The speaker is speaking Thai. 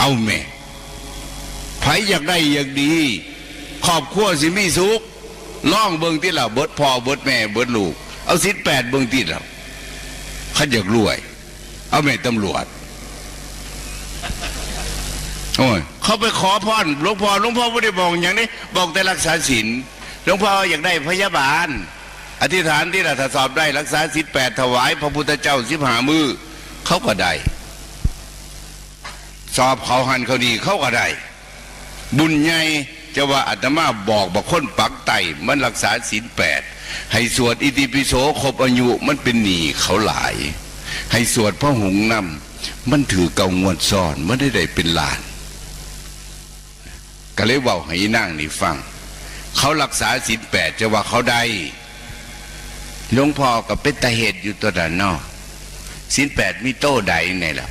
เอาแม่ไผอยากได้อยากดีครอบครัวสิมีสุขล่องเบิ่งที่เราเบิดพ่อเบิดแม่เบิดลูก เอาสิแปดเบิ่งที่เราขันอยากรวย เอาแม่ตำรวจโอ้ยเขาไปขอพรหลวงพ่อหลวงพ่อไม่ได้บอกอย่างนี้ บอกแต่รักษาศีลหลวงพ่ออยากได้พยาบาล อธิษฐานที่เราถ้าสอบได้รักษาศีลแปดถวาย พระพุทธเจ้าสิบหามือเขาก็ได้ อบเขาหันเขาดีเขาก็ได้ บุญใหญ่จะว่าอาตมาบอกบอกคนปักไตมันรักษาศีลแปดให้สวดอิติปิโสครบอายุมันเป็นหนีเขาหลาย ให้สวดพระหงนำมันถือเกางวดซ่อนมันได้ได้เป็นลาน ก็เลยเว่าให้นั่งนี่ฟัง เขารักษาศีลแปดจะว่าเขาได้หลวงพ่อก็เป็นตาเหตุอยู่ตัวด้านนอกศีลแปดมีโต้ใดไงล่ะ